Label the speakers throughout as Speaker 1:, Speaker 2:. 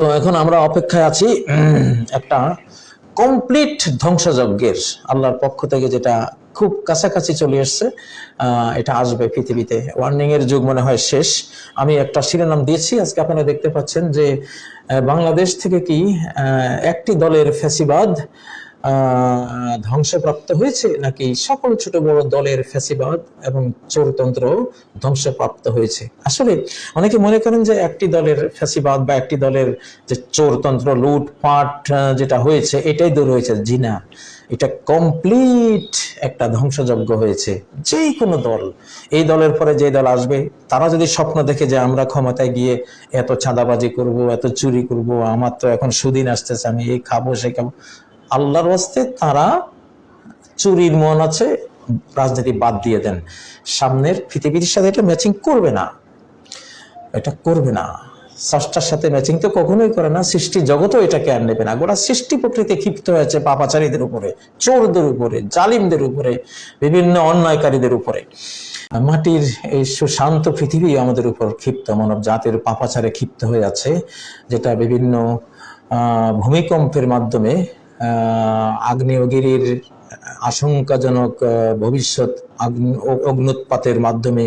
Speaker 1: তো এখন আমরা অপেক্ষায় আছি একটা কমপ্লিট ধ্বংসযজ্ঞের। আল্লাহর পক্ষ থেকে যেটা খুব কাছাকাছি চলে এসছে এটা আসবে পৃথিবীতে। ওয়ার্নিং এর যুগ মনে হয় শেষ। আমি একটা শিরোনাম দিয়েছি, আজকে আপনারা দেখতে পাচ্ছেন যে বাংলাদেশ থেকে কি একটি দলের ফ্যাসিবাদ ধ্বংসপ্রাপ্ত হয়েছে নাকি সকল ছোট বড় দলের ফ্যাসিবাদ এবং চোরতন্ত্র ধ্বংসপ্রাপ্ত হয়েছে? আসলে অনেকে মনে করেন যে একটি দলের ফ্যাসিবাদ বা একটি দলের যে চোরতন্ত্র লুটপাট যেটা হয়েছে, এটাই দূর হয়েছে জিনা। এটা কমপ্লিট একটা ধ্বংসযজ্ঞ হয়েছে। যেই কোনো দল, এই দলের পরে যে দল আসবে, তারা যদি স্বপ্ন দেখে যে আমরা ক্ষমতায় গিয়ে এত চাঁদাবাজি করব, এত চুরি করব, আমার তো এখন সুদিন আসতেছে, আমি এই খাব, সে খাব আল্লাহর ওয়াস্তে তারা চুরির মন আছে, রাজনীতি বাদ দিয়ে দেন। সামনের পৃথিবীর সাথে এটা ম্যাচিং করবে না। এটা করবে না। ষষ্ঠার সাথে ম্যাচিং তো কখনোই করে না। সৃষ্টি জগতও এটাকে আর নেবে না। গোটা সৃষ্টি প্রকৃতি ক্ষিপ্ত হয়েছে পাপাচারীদের উপরে, চোরদের উপরে, জালিমদের উপরে, বিভিন্ন অন্যায়কারীদের উপরে। মাটির এই সুশান্ত পৃথিবী আমাদের উপর ক্ষিপ্ত। মানব জাতির পাপাচারে ক্ষিপ্ত হয়ে আছে, যেটা বিভিন্ন ভূমিকম্পের মাধ্যমে আগ্নেয়গিরির আশঙ্কাজনক ভবিষ্যৎ অগ্নুৎপাতের মাধ্যমে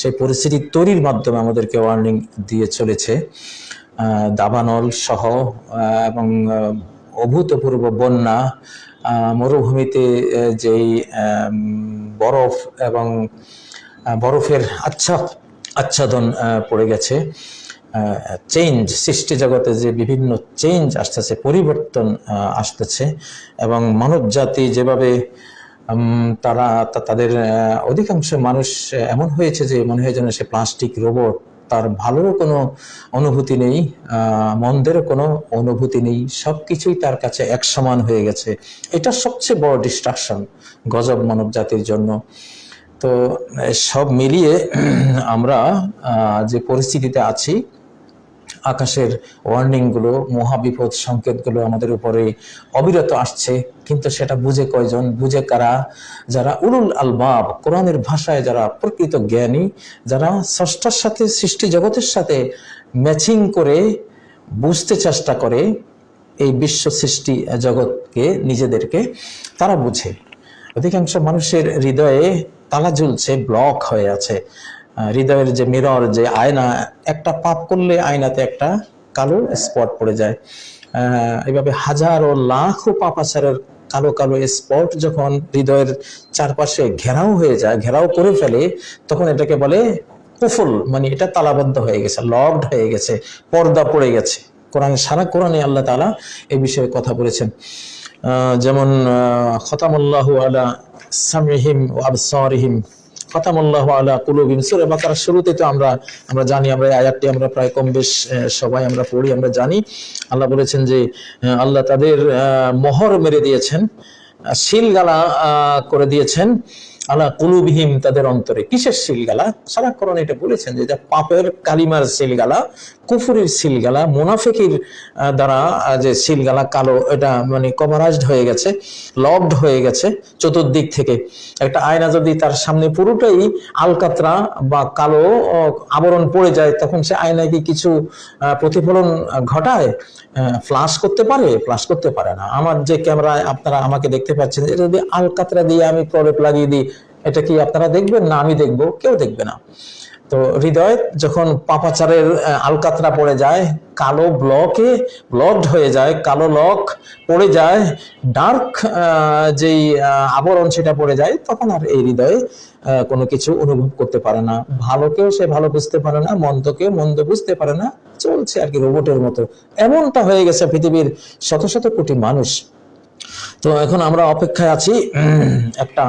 Speaker 1: সেই পরিস্থিতি তৈরির মাধ্যমে আমাদেরকে ওয়ার্নিং দিয়ে চলেছে। দাবানল সহ এবং অভূতপূর্ব বন্যা মরুভূমিতে যেই বরফ এবং বরফের আচ্ছা আচ্ছাদন পড়ে গেছে। চেঞ্জ সৃষ্টি জগতে যে বিভিন্ন চেঞ্জ আসতেছে, পরিবর্তন আসতেছে এবং মানব জাতি যেভাবে তারা তাদের অধিকাংশ মানুষ এমন হয়েছে যে মনে হয় যেন সে প্লাস্টিক রোবট তার ভালোরও কোনো অনুভূতি নেই মন্দেরও কোনো অনুভূতি নেই সব কিছুই তার কাছে এক সমান হয়ে গেছে। এটা সবচেয়ে বড় ডিস্ট্রাকশন গজব মানব জাতির জন্য। তো সব মিলিয়ে আমরা যে পরিস্থিতিতে আছি আকাশের ওয়ার্নিংগুলো মহাবিপদ সংকেতগুলো আমাদের উপরে অবিরত আসছে। কিন্তু সেটা বুঝে কয়জন? বুঝে কারা? যারা উলুল আলবাব, কোরআনের ভাষায় যারা প্রকৃত জ্ঞানী, যারা ষষ্ঠার সাথে, সৃষ্টি জগতের সাথে ম্যাচিং করে বুঝতে চেষ্টা করে এই বিশ্ব সৃষ্টি জগৎকে, নিজেদেরকে, তারা বুঝে। অধিকাংশ মানুষের হৃদয়ে তালা ঝুলছে ব্লক হয়ে আছে। হৃদয়ের যে মিরর যে আয়না, একটা পাপ করলে আয়নাতে একটা কালো স্পট পড়ে যায়। এভাবে হাজারো লাখো পাপাচারের কালো কালো স্পট যখন হৃদয়ের চারপাশে ঘেরাও হয়ে যায়, ঘেরাও করে ফেলে, তখন এটাকে বলে কুফুল মানে এটা তালাবদ্ধ হয়ে গেছে লকড হয়ে গেছে, পর্দা পড়ে গেছে। কোরআন, সারা কোরআনে আল্লাহ তালা এ বিষয়ে কথা বলেছেন। যেমন খতামুল্লাহ আলা সামিহিম ও আবসারিহিম। খতামুল্লাহ আলা কুলুবিম সূরা বাকারার শুরুতে তো আমরা আমরা জানি, আমরা আয়াতটি আমরা প্রায় কম বেশ সবাই আমরা পড়ি, আমরা জানি। আল্লাহ বলেছেন যে আল্লাহ তাদের মোহর মেরে দিয়েছেন শিলগালা করে দিয়েছেন। আলা কুলুবিহিম তাদের অন্তরে। কিসের শিলগালা সারা করণ এটা বলেছেন যে পাপের কালিমার শিলগালা কুফুরির শিলগালা মুনাফিকির দ্বারা যে শিলগালা কালো, এটা মানে কভারাইজড হয়ে গেছে লকড হয়ে গেছে চতুর্দিক থেকে। একটা আয়না যদি তার সামনে পুরোটাই আলকাতরা বা কালো আবরণ পড়ে যায়, তখন সে আয়নায় কি কিছু প্রতিফলন ঘটায়? ফ্লাশ করতে পারে? ফ্লাশ করতে পারে না। আমার যে ক্যামেরায় আপনারা আমাকে দেখতে পাচ্ছেন, এটা যদি আলকাতরা দিয়ে আমি প্রলেপ লাগিয়ে দিই এটা কি আপনারা দেখবেন? না, আমি দেখব। কেউ দেখবে না। তো হৃদয় যখন পাপাচারের আলকাতরা পড়ে যায়, কালো ব্লকে ব্লকড হয়ে যায়, কালো লক পড়ে যায় ডার্ক যেই আবরণ সেটা পড়ে যায়, তখন আর এই হৃদয়ে কোনো কিছু অনুভব করতে পারে না। ভালোকেও সে ভালো বুঝতে পারে না মন্দকে মন্দ বুঝতে পারে না, চলছে আর কি রোবটের মতো। এমনটা হয়ে গেছে পৃথিবীর শত শত কোটি মানুষ। তো এখন আমরা অপেক্ষায় আছি একটা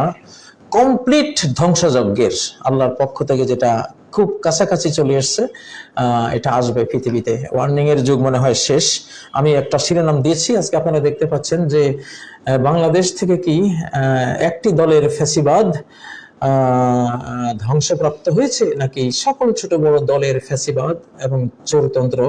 Speaker 1: কমপ্লিট ধ্বংসযজ্ঞের আল্লাহর পক্ষ থেকে যেটা খুব কাছাকাছি চলে এসছে এটা আসবে পৃথিবীতে। ওয়ার্নিং এর যুগ মনে হয় শেষ। আমি একটা শিরোনাম দিয়েছি আজকে আপনারা দেখতে পাচ্ছেন যে বাংলাদেশ থেকে কি একটি দলের ফ্যাসিবাদ আহ, ধ্বংসপ্রাপ্ত হয়েছে নাকি সকল ছোট বড় দলের ফ্যাসিবাদ এবং চোরতন্ত্র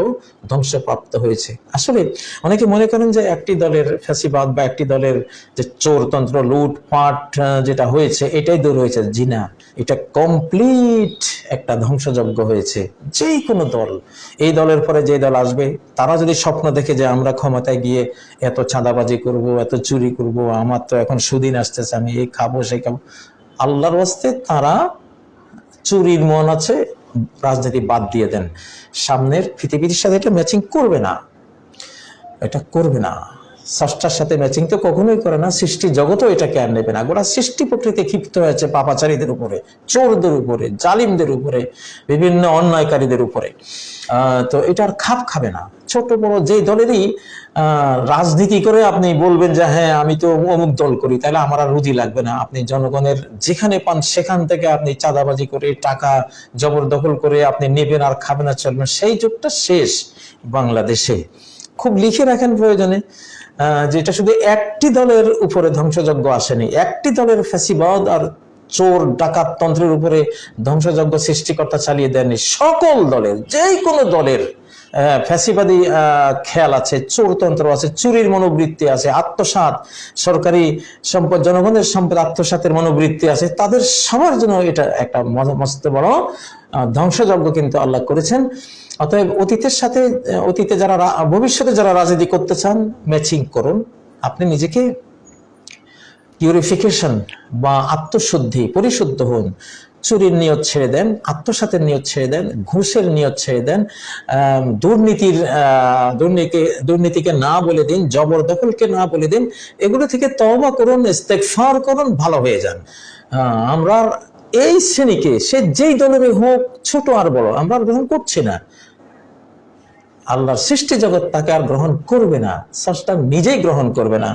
Speaker 1: ধ্বংসপ্রাপ্ত হয়েছে? আসলে অনেকে মনে করেন যে একটি দলের ফ্যাসিবাদ বা একটি দলের যে চোরতন্ত্র, লুটপাট যেটা হয়েছে, এটাই দূর হয়েছে জি না এটা কমপ্লিট একটা ধ্বংসযজ্ঞ হয়েছে। যেই কোনো দল, এই দলের পরে যে দল আসবে, তারা যদি স্বপ্ন দেখে যে আমরা ক্ষমতায় গিয়ে এত চাঁদাবাজি করব, এত চুরি করব, আমার তো এখন সুদিন আসতেছে, আমি এই খাব, সেই খাব আল্লাহর হস্তে তারা চুরির মন আছে, রাজনীতি বাদ দিয়ে দেন। সামনের পৃথিবীর সাথে এটা ম্যাচিং করবে না। এটা করবে না। ষষ্ঠার সাথে ম্যাচিং তো কখনোই করে না। সৃষ্টি জগতও এটাকে আর নেবে না। গোটা সৃষ্টি প্রকৃতি ক্ষিপ্ত হয়েছে পাপাচারীদের উপরে, চোরদের উপরে, জালিমদের উপরে, বিভিন্ন অন্যায়কারীদের উপরে। তো এটা আর খাপ খাবে না। ছোট বড় যেই দলেরই রাজনীতি করে আপনি বলবেন যে হ্যাঁ আমি তো অমুক দল করি। তাহলে আমার আর রুজি লাগবে না। আপনি জনগণের যেখানে পান, সেখান থেকে আপনি চাঁদাবাজি করে, টাকা জবরদখল করে আপনি নেবেন আর খাবেন আর চলবেন। সেই যুগটা শেষ বাংলাদেশে। খুব লিখে রাখেন প্রয়োজনে। যেটা শুধু একটি দলের উপরে ধ্বংসযজ্ঞ আসেনি, একটি দলের ফ্যাসিবাদ আর চোর ডাকাত তন্ত্রের উপরে ধ্বংসযজ্ঞ সৃষ্টিকর্তা চালিয়ে দেননি সকল দলের যে কোনো দলের ফ্যাসিবাদী খেয়াল আছে, চোরতন্ত্র আছে, চুরির মনোবৃত্তি আছে, আত্মসাৎ, সরকারি সম্পদ, জনগণের সম্পদ, আত্মসাতের মনোবৃত্তি আছে, তাদের সবার জন্য এটা একটা মস্ত বড় ধ্বংসযজ্ঞ কিন্তু আল্লাহ করেছেন। অতএব অতীতের সাথে অতীতে যারা ভবিষ্যতে যারা রাজনীতি করতে চান ম্যাচিং করুন। আপনি নিজেকে পিউরিফিকেশন বা আত্মশুদ্ধি, পরিশুদ্ধ হন। চুরির নিয়ত ছেড়ে দেন, আত্মসাতের নিয়ত ছেড়ে দেন, ঘুষের নিয়ত ছেড়ে দেন দুর্নীতির দুর্নীতি, দুর্নীতিকে না বলে দিন, জবরদখলকে না বলে দিন, এগুলো থেকে তওবা করুন, ইস্তেগফার করুন, ভালো হয়ে যান। আমরা এই শ্রেণীকে, সে যেই দলেরই হোক, ছোট আর বড়, আমরা গ্রহণ করছি না। আল্লাহর সৃষ্টি জগৎ তাকে আর গ্রহণ করবে না স্রষ্টা নিজেই গ্রহণ করবে না।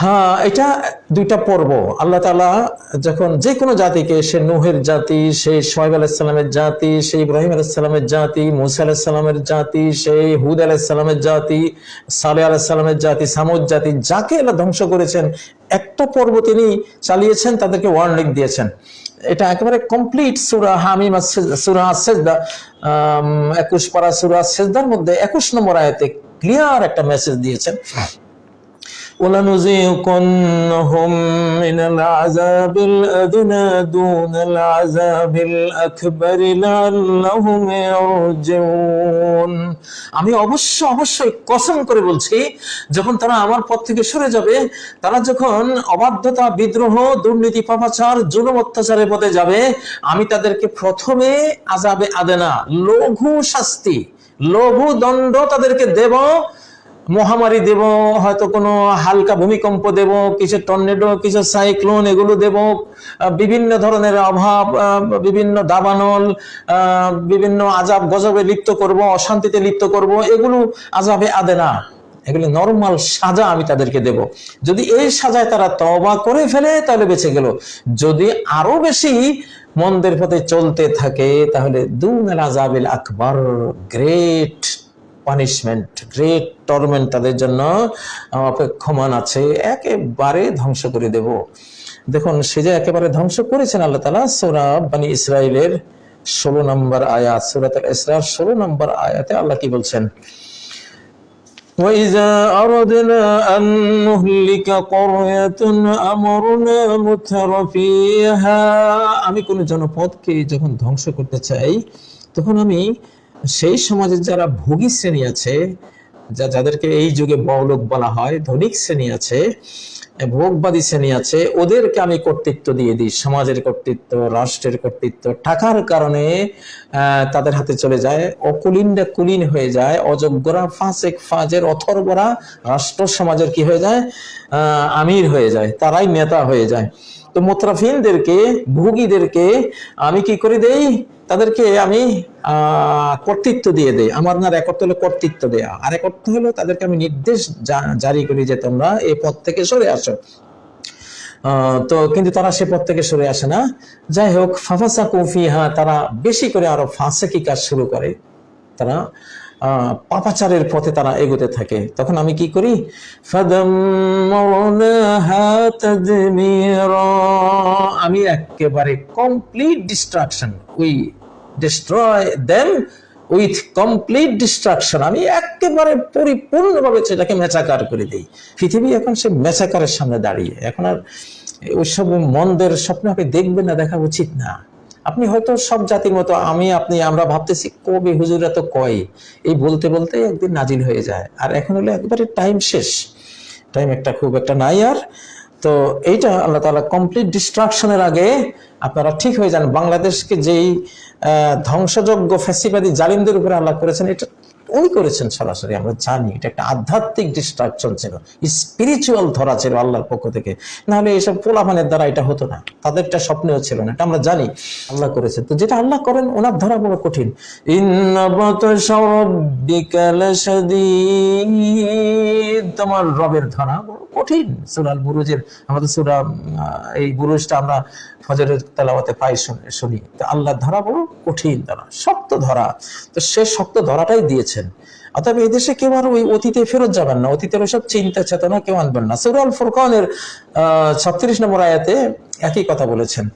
Speaker 1: হ্যাঁ এটা দুইটা পর্ব। আল্লাহ তাআলা যখন যে কোনো জাতিকে, সে নুহের জাতি সেই সোহেব আলাইসাল্লামের জাতি সেই ইব্রাহিম আলাইসাল্লামের জাতি, মুসা আলাইসাল্লামের জাতি সেই হুদ আলাইসাল্লামের জাতি সালে আলাইসাল্লামের জাতি, সামুদ জাতি, যাকে আল্লাহ ধ্বংস করেছেন, একটা পর্ব তিনি চালিয়েছেন, তাদেরকে ওয়ার্নিং দিয়েছেন। এটা একেবারে কমপ্লিট সুরা হামিম সুরা সেজদা একুশ পারা সুরা সেজদার মধ্যে একুশ নম্বর আয়াতে ক্লিয়ার একটা মেসেজ দিয়েছেন। ولنذيقنهم من العذاب الأدنى دون العذاب الأكبر لعلهم يرجعون আমি অবশ্য অবশ্যই কসম করে বলছি যখন তারা আমার পথ থেকে সরে যাবে তারা যখন অবাধ্যতা বিদ্রোহ দুর্নীতি পাপাচার জুলুম অত্যাচারের পথে যাবে আমি তাদেরকে প্রথমে আজাবে আদেনা লঘু শাস্তি লঘু দণ্ড তাদেরকে দেব মহামারী দেব, হয়তো কোনো হালকা ভূমিকম্প দেব, কিছু টর্নেডো, কিছু সাইক্লোন এগুলো দেব বিভিন্ন ধরনের অভাব বিভিন্ন দাবানল বিভিন্ন আজাব গজবে লিপ্ত করব, অশান্তিতে লিপ্ত করব, এগুলো আজাবে আদে না। এগুলো নর্মাল সাজা আমি তাদেরকে দেব। যদি এই সাজায় তারা তবা করে ফেলে, তাহলে বেঁচে গেল। যদি আরও বেশি মন্দের পথে চলতে থাকে, তাহলে দুনাল আজাবিল আকবর গ্রেট পানিশমেন্ট গ্রেট টর্মেন্ট তাদের জন্য আহ, অপেক্ষমান আছে একেবারে ধ্বংস করে দেব দেখুন সে যে একেবারে ধ্বংস করেছেন আল্লাহ তালা সোরা বানি ইসরায়েলের ষোলো নম্বর আয়াত সুরাত ইসরার ষোলো নম্বর আয়াতে আল্লাহ কি বলছেন وإذا أردنا أن نهلك قرية أمرنا متر فيها আমি কোন জনপদকে যখন ধ্বংস করতে চাই তখন আমি সেই সমাজের যারা ভোগী শ্রেণি আছে, যা যাদেরকে এই যুগে বড়লোক বলা হয়, ধনিক শ্রেণি আছে, ভোগবাদী শ্রেণি আছে, ওদেরকে আমি কর্তৃত্ব দিয়ে দিই, সমাজের কর্তৃত্ব, রাষ্ট্রের কর্তৃত্ব। টাকার কারণে তাদের হাতে চলে যায়, অকুলিনরা কুলিন হয়ে যায়, অযোগ্যরা ফাঁসেক ফাজের অথর্বরা, রাষ্ট্র সমাজের কি হয়ে যায়? আমির হয়ে যায়, তারাই নেতা হয়ে যায়। তো মোত্রাফিনদেরকে, ভোগীদেরকে আমি কি করে দেই? তাদেরকে আমি কর্তৃত্ব দিয়ে দেই। আমার না এক অর্থ হলো কর্তৃত্ব দেয়া। আর এক অর্থ হলো তাদেরকে আমি নির্দেশ জারি করি যে তোমরা এই পথ থেকে সরে আসো। তো কিন্তু তারা সে পথ থেকে সরে আসে না। যাই হোক ফাফাসা কৌফিহা তারা বেশি করে আরও ফাঁসেকি কাজ শুরু করে। তারা পাপাচারের পথে তারা এগোতে থাকে। তখন আমি কি করি। আমি একেবারে complete destruction we destroy them with complete destruction আমি একেবারে পরিপূর্ণভাবে সেটাকে মেচাকার করে দিই। পৃথিবী এখন সে মেচাকারের সামনে দাঁড়িয়ে। এখন আর ওইসব মন্দের স্বপ্ন আপনি দেখবেন না, দেখা উচিত না। আপনি হয়তো সব জাতির মতো, আমি, আপনি, আমরা ভাবতেছি, কবি হুজুরা তো কয়? এই বলতে বলতে একদিন নাজিল হয়ে যায়। আর এখন হলো একবারে টাইম শেষ। টাইম একটা খুব একটা নাই আর তো এইটা আল্লাহ তাআলা কমপ্লিট ডিস্ট্রাকশনের আগে আপনারা ঠিক হয়ে যান। বাংলাদেশকে যেই আহ, ধ্বংসযজ্ঞ ফ্যাসিবাদী জালিমদের উপরে আল্লাহ করেছেন এটা উনি করেছেন সরাসরি আমরা জানি। এটা একটা আধ্যাত্মিক ডিস্ট্রাকশন ছিল স্পিরিচুয়াল ধরা ছিল আল্লাহর পক্ষ থেকে। নাহলে এইসব পোলাপানের দ্বারা এটা হতো না তাদেরটা স্বপ্নেও ছিল না এটা আমরা জানি আল্লাহ করেছেন। তো যেটা আল্লাহ করেন ওনার ধরা বড় কঠিন। তোমার রবের ধরা বড় কঠিন সুরাল বুরুজের, আমাদের সুরা এই বুরুজটা আমরা ফজরের তেলাওয়াতে পাই শুনি তো আল্লাহ ধরা বড় কঠিন ধরা, শক্ত ধরা। তো সে শক্ত ধরাটাই দিয়েছেন। অতএব এদেশে কেউ আর ওই অতীতে ফেরত যাবেন না, অতীতের ওসব চিন্তা চেতনা কেউ আনবেন না। সুরাল ফুরকানের ছত্রিশ নম্বর আয়াতে একই কথা বলেছেন।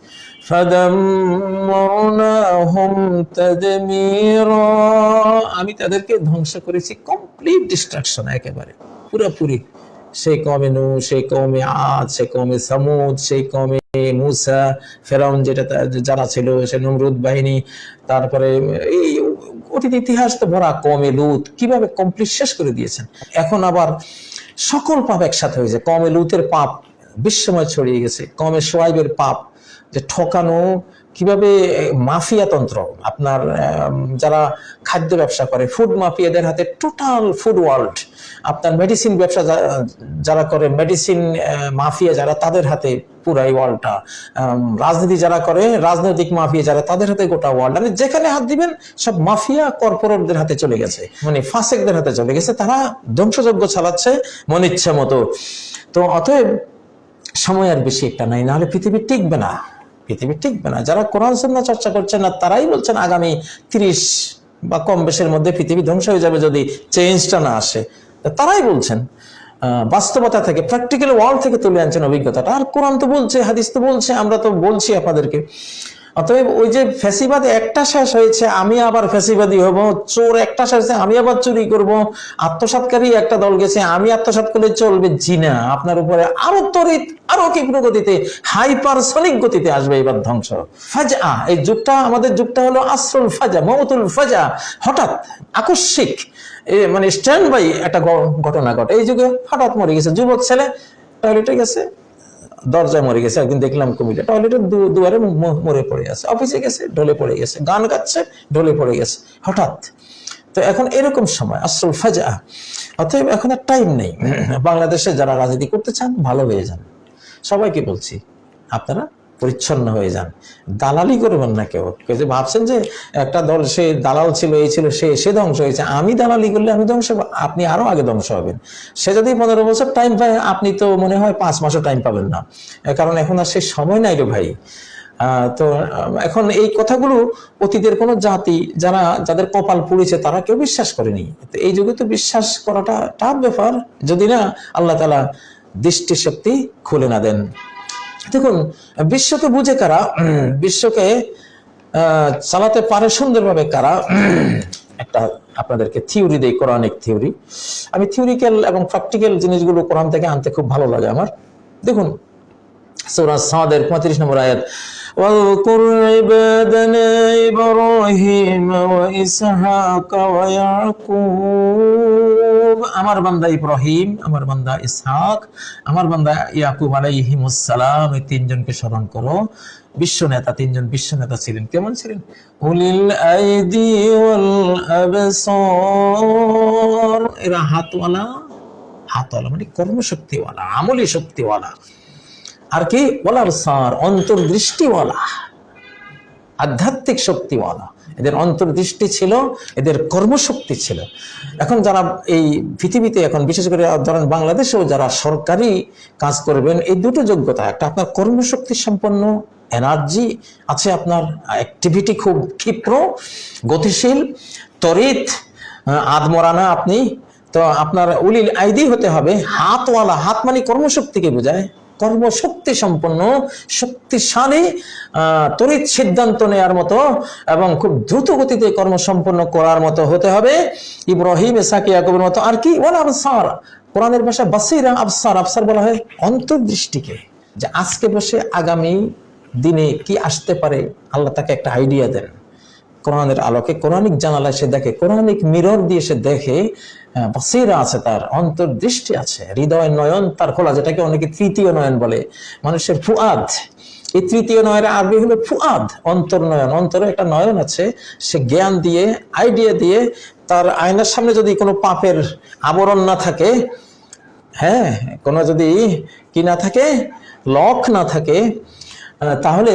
Speaker 1: আমি তাদেরকে ধ্বংস করেছি কমপ্লিট ডিস্ট্রাকশন একেবারে, পুরোপুরি। সেই কমে নু সেই কমে আদ সেই কমে সামুদ সেই কমে মুসা, ফেরাউন যেটা যারা ছিল, সে নমরুদ বাহিনী, তারপরে এই অতীত ইতিহাস তো ভরা কমে লুত। কীভাবে কমপ্লিট শেষ করে দিয়েছেন? এখন আবার সকল পাপ একসাথে হয়েছে। কমে লুতের পাপ বিশ্বময় ছড়িয়ে গেছে। কমে সোয়াইবের পাপ যে ঠকানো, কীভাবে মাফিয়া তন্ত্র, আপনার যারা খাদ্য ব্যবসা করে ফুড মাফিয়াদের হাতে টোটাল ফুড ওয়ার্ল্ড আপনার মেডিসিন ব্যবসা যারা করে মেডিসিন মাফিয়া যারা, তাদের হাতে পুরা এই ওয়ার্ল্ডটা রাজনীতি যারা করে, রাজনৈতিক মাফিয়া যারা, তাদের হাতে গোটা ওয়ার্ল্ড মানে যেখানে হাত দিবেন, সব মাফিয়া কর্পোরেটদের হাতে চলে গেছে। মানে ফাঁসেকদের হাতে চলে গেছে। তারা ধ্বংসযজ্ঞ চালাচ্ছে মন ইচ্ছা মতো। তো অতএব সময় আর বেশি একটা নাই। নাহলে পৃথিবী টিকবে না। পৃথিবী টিকবে না। যারা কোরআন সন্না চর্চা করছেন না, তারাই বলছেন আগামী তিরিশ বা কম বেশের মধ্যে পৃথিবী ধ্বংস হয়ে যাবে যদি চেঞ্জটা না আসে। তারাই বলছেন বাস্তবতা থেকে প্র্যাকটিক্যাল ওয়ার্ল্ড থেকে তুলে আনছেন অভিজ্ঞতাটা। আর কোরআন তো বলছে, হাদিস তো বলছে, আমরা তো বলছি আপনাদেরকে। অতএব ওই যে ফ্যাসিবাদ একটা শেষ হয়েছে, আমি আবার ফ্যাসিবাদী হব, চোর একটা শেষ হয়েছে, আমি আবার চুরি করব, আত্মসাৎকারী একটা দল গেছে, আমি আত্মসাৎ করলে চলবে জিনা। আপনার উপরে আরও তরিত আরও তীব্র গতিতে হাইপারসনিক গতিতে আসবে এবার ধ্বংস। ফাজা এই যুগটা, আমাদের যুগটা হলো আসরুল ফাজা মমতুল ফাজা হঠাৎ আকস্মিক মানে স্ট্যান্ড বাই একটা ঘটনা ঘটে। এই যুগে হঠাৎ মরে গেছে যুবক ছেলে টয়লেটে গেছে, দরজায় মরে গেছে, একদিন দেখলাম কমিটা টয়লেটের দুয়ারে মরে পড়ে গেছে অফিসে গেছে, ঢলে পড়ে গেছে, গান গাচ্ছে, ঢলে পড়ে গেছে, হঠাৎ। তো এখন এরকম সময়, আসল ফাজা। অতএব এখন আর টাইম নেই। বাংলাদেশে যারা রাজনীতি করতে চান, ভালো হয়ে যান। সবাইকে বলছি, আপনারা পরিচ্ছন্ন হয়ে যান। দালালি করবেন না কেউ। যে ভাবছেন যে একটা দল, সে দালাল ছিল, এই ছিল, সে সে ধ্বংস হয়েছে। আমি দালালি করলে আমি ধ্বংস। আপনি আরও আগে ধ্বংস হবেন। সে যদি পনেরো বছর টাইম পায়, আপনি তো মনে হয় পাঁচ মাসও টাইম পাবেন না। কারণ এখন আর সে সময় নাই রে ভাই। তো, এখন এই কথাগুলো অতীতের কোনো জাতি, যারা, যাদের কপাল পুড়েছে, তারা কেউ বিশ্বাস করেনি। তো এই যুগে তো বিশ্বাস করাটা টাফ ব্যাপার। যদি না, আল্লাহ তালা দৃষ্টিশক্তি খুলে না দেন। দেখুন, বিশ্বকে বুঝে কারা? বিশ্বকে চালাতে পারে সুন্দরভাবে কারা? একটা আপনাদেরকে থিওরি দেই, কোরআনিক থিওরি। আমি থিওরিক্যাল এবং প্র্যাকটিক্যাল জিনিসগুলো কোরআন থেকে আনতে খুব ভালো লাগে আমার। দেখুন সৌরাজ সাদের 35 নম্বর আয়াত واذكر عبادنا إبراهيم وإسحاق ويعقوب আমার বান্দা ইব্রাহিম আমার বান্দা ইসহাক আমার বান্দা ইয়াকুব আলাইহিমুস সালাম এই তিনজনকে স্মরণ করো বিশ্ব নেতা তিনজন বিশ্ব নেতা ছিলেন কেমন ছিলেন উলিল আইদি ওয়াল আবসার এরা হাতওয়ালা হাতওয়ালা মানে কর্মশক্তিওয়ালা আমলি শক্তিওয়ালা আর কি? ওলার সার অন্তর্দৃষ্টিওয়ালা আধ্যাত্মিক শক্তিওয়ালা। এদের অন্তর্দৃষ্টি ছিল এদের কর্মশক্তি ছিল। এখন যারা এই পৃথিবীতে এখন বিশেষ করে ধরেন বাংলাদেশেও যারা সরকারি কাজ করবেন এই দুটো যোগ্যতা একটা আপনার কর্মশক্তি সম্পন্ন এনার্জি আছে আপনার অ্যাক্টিভিটি খুব ক্ষিপ্র গতিশীল তড়িৎ আহ, আদমরা না আপনি তো আপনার উলিল আইদি হতে হবে হাতওয়ালা হাত মানে কর্মশক্তিকে বোঝায়। কর্মশক্তি সম্পন্ন, শক্তিশালী তড়িৎ সিদ্ধান্ত নেয়ার মতো এবং খুব দ্রুত গতিতে কর্ম সম্পন্ন করার মতো হতে হবে। ইব্রাহিম এসাকি মতো আর কি। ওয়ালা আবসার। কোরআনের ভাষা বাসিরা আবসার। আবসার বলা হয় অন্তর্দৃষ্টিকে। যে আজকে বসে আগামী দিনে কি আসতে পারে, আল্লাহ তাকে একটা আইডিয়া দেন। কোরআনের আলোকে কোরআনিক জানালায় সে দেখে, কোরআনিক মিরর দিয়ে সে দেখে বাসিরা আছে তার, অন্তর্দৃষ্টি আছে, হৃদয় নয়ন তার খোলা, যেটাকে অনেকে তৃতীয় নয়ন বলে। মানুষের ফুয়াদ, এই তৃতীয় নয়নের আরবি হলো ফুয়াদ অন্তর্নয়ন অন্তরে একটা নয়ন আছে, সে জ্ঞান দিয়ে আইডিয়া দিয়ে তার আয়নার সামনে যদি কোনো পাপের আবরণ না থাকে হ্যাঁ কোনো যদি কি না থাকে, লক না থাকে তাহলে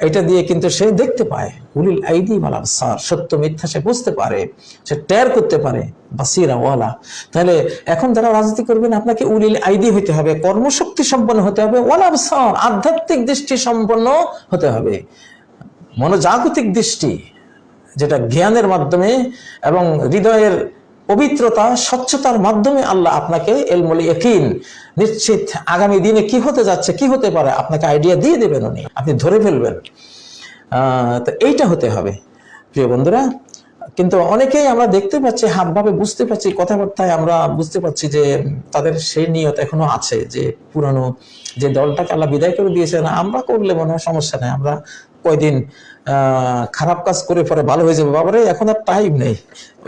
Speaker 1: এটা দিয়ে কিন্তু সে দেখতে পায়, উলিল আইদি মাল আবসার সত্য মিথ্যা সে বুঝতে পারে, সে টের করতে পারে, বাসিরা ওয়ালা তাহলে এখন যারা রাজনীতি করবেন, আপনাকে উলিল আইদি হতে হবে, কর্মশক্তি সম্পন্ন হতে হবে, ওয়ালা আবসার, আধ্যাত্মিক দৃষ্টি সম্পন্ন হতে হবে। মনোজাগতিক দৃষ্টি, যেটা জ্ঞানের মাধ্যমে এবং হৃদয়ের পবিত্রতা, স্বচ্ছতার মাধ্যমে আল্লাহ আপনাকে এলমুল ইয়াকিন, নিশ্চিত আগামী দিনে কি হতে যাচ্ছে, কি হতে পারে, আপনাকে আইডিয়া দিয়ে দেবেন উনি, আপনি ধরে ফেলবেন। তো এইটা হতে হবে। প্রিয় বন্ধুরা, কিন্তু অনেকেই আমরা দেখতে পাচ্ছি হাবভাবে বুঝতে পারছি, কথাবার্তায় আমরা বুঝতে পারছি যে তাদের সেই নিয়ত এখনও আছে যে পুরানো যে দলটাকে আল্লাহ বিদায় করে দিয়েছেন, আমরা করলে মনে হয় সমস্যা নেই, আমরা কয়দিন খারাপ কাজ করে পরে ভালো হয়ে যাবে। বাবারে এখন আর টাইম নেই।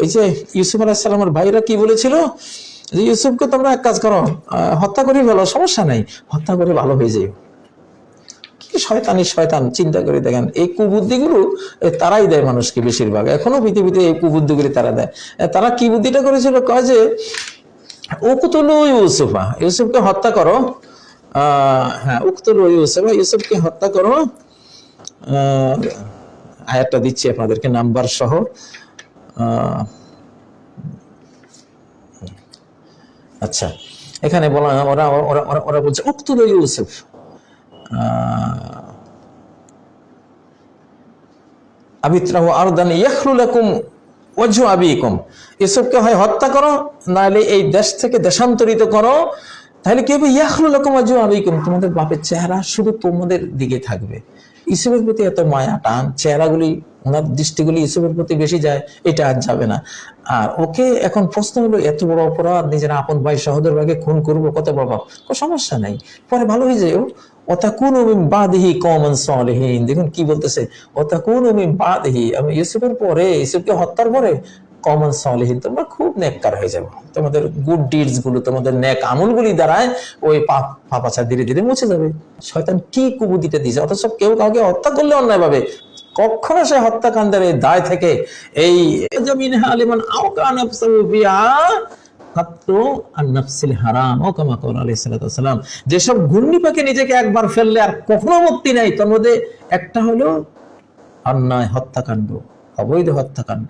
Speaker 1: ওই যে ইউসুফ আলাহিসাল্লামের ভাইরা কি বলেছিল? যে ইউসুফকে তোমরা এক কাজ করো হত্যা করে ফেলো সমস্যা নেই হত্যা করে ভালো হয়ে যাই কি শয়তানি শয়তান চিন্তা করে দেখেন এই কুবুদ্ধিগুলো তারাই দেয় মানুষকে বেশিরভাগ। এখনও পৃথিবীতে এই কুবুদ্ধিগুলি তারা দেয়। তারা কি বুদ্ধিটা করেছিল? কয় যে উকতুলু ইউসুফা ইউসুফকে হত্যা করো। আহ, হ্যাঁ উকতুলু ইউসুফা ইউসুফকে হত্যা করো। আয়াতটা দিচ্ছি আপনাদেরকে, নাম্বার সহ। আচ্ছা এখানে বলা, ওরা ওরা, ওরা- বলছে, উকতুলু ইউসুফ। আবিকুম। ইউসুফকে হয়, হত্যা করো, নাহলে এই দেশ থেকে দেশান্তরিত করো। তাহলে কি হবে? ইয়াখলু লাকুম ওয়াজহু আবিকুম। তোমাদের বাপের চেহারা শুধু তোমাদের দিকে থাকবে। ইসুফের প্রতি এত মায়া, টান, চেহারাগুলি, ওনার দৃষ্টিগুলি ইসুফের প্রতি বেশি যায়, এটা আর যাবে না। আর ওকে এখন প্রশ্ন হলো, এত বড় অপরাধ, নিজের আপন ভাই সহোদর ভাইকে খুন করব, কত পাপ? কোনো সমস্যা নাই। পরে ভালো হয়ে যায়, ও বাদিহি কওমান সালিহিন। দেখুন কি বলতেছে, ওতাকুনু মিন বাদিহি। আমি ইউসুফের পরে ইউসুফকে হত্যার পরে কমন সালিহিন তোমরা খুব নেককার হয়ে যাবে। তোমাদের গুড ডিডসগুলো, তোমাদের নেক আমলগুলি দ্বারায় ওই পাপ পাপাচা ধীরে ধীরে মুছে যাবে। শয়তান কি কুবুদিতে দিয়েছে? অথচ কেউ কাউকে হত্যা করলে অন্যায় ভাবে কখনো সে হত্যাকাণ্ডের এই দায় থেকে এই জামিন আলিমান আওকা নাফসাহু বিহা যেসব ঘূর্ণি পাকে নিজেকে একবার ফেললে আর কখনো মুক্তি নাই, তার মধ্যে একটা হলো অন্যায় হত্যাকাণ্ড, অবৈধ হত্যাকাণ্ড।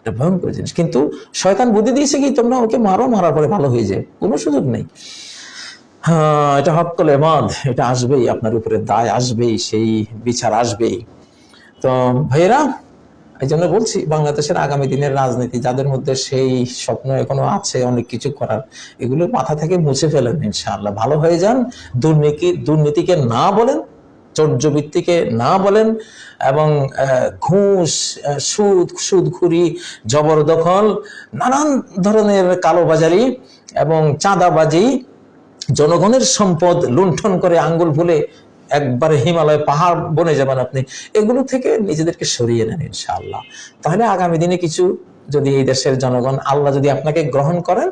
Speaker 1: এটা ভয়ঙ্কর জিনিস। কিন্তু শয়তান বুদ্ধি দিয়েছে কি, তোমরা ওকে মারো, মারার পরে ভালো হয়ে যায়। কোনো সুযোগ নেই। হ্যাঁ এটা হকল এমাদ এটা আসবেই, আপনার উপরে দায় আসবেই, সেই বিচার আসবেই। তো ভাইয়েরা, এই জন্য বলছি, বাংলাদেশের আগামী দিনের রাজনীতি যাদের মধ্যে সেই স্বপ্ন এখনও আছে, অনেক কিছু করার, এগুলো মাথা থেকে মুছে ফেলেন ইনশাআল্লাহ। ভালো হয়ে যান, দুর্নীতি, দুর্নীতিকে না বলেন চর্যবৃত্তিকে না বলেন এবং ঘুষ সুদ, সুদখুরি, জবরদখল, নানান ধরনের কালোবাজারি এবং চাঁদাবাজি, জনগণের সম্পদ লুণ্ঠন করে আঙ্গুল ফুলে একবারে হিমালয় পাহাড় বনে যাবেন আপনি, এগুলো থেকে নিজেদেরকে সরিয়ে নেন ইনশাআল্লাহ। তাহলে আগামী দিনে কিছু যদি এই দেশের জনগণ, আল্লাহ যদি আপনাকে গ্রহণ করেন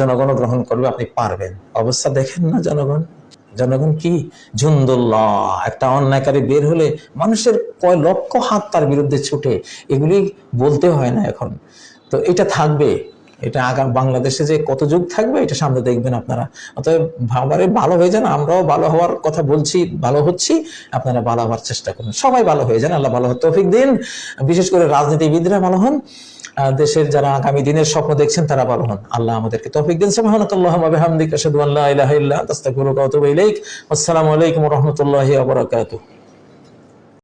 Speaker 1: জনগণও গ্রহণ করবে, আপনি পারবেন। অবস্থা দেখেন না জনগণ? জনগণ কি? ঝুন্দুল্লাহ একটা অন্যায়কারী বের হলে মানুষের কয় লক্ষ হাত তার বিরুদ্ধে ছুটে, এগুলি বলতে হয় না এখন। তো এটা থাকবে। এটা আগাম বাংলাদেশে যে কত যুগ থাকবে, এটা সামনে দেখবেন আপনারা। অতএব ভাবারে ভালো হয়ে যান, আমরাও ভালো হওয়ার কথা বলছি, ভালো হচ্ছি। আপনারা ভালো হওয়ার চেষ্টা করুন। সবাই ভালো হয়ে যান, আল্লাহ ভালো হওয়ার তৌফিক দিন। বিশেষ করে রাজনীতিবিদরা ভালো হন। দেশের যারা আগামী দিনের স্বপ্ন দেখছেন, তারা ভালো হন। আল্লাহ আমাদেরকে তৌফিক দিন। সুবহানাকাল্লাহ ওয়া বিহামদিকা, আশহাদু আল্লা ইলাহা ইল্লা আনতা আস্তাগফিরুকা ওয়া আতুবু ইলাইক। আসসালামু আলাইকুম ওয়া রাহমাতুল্লাহি ওয়া বারাকাতুহু।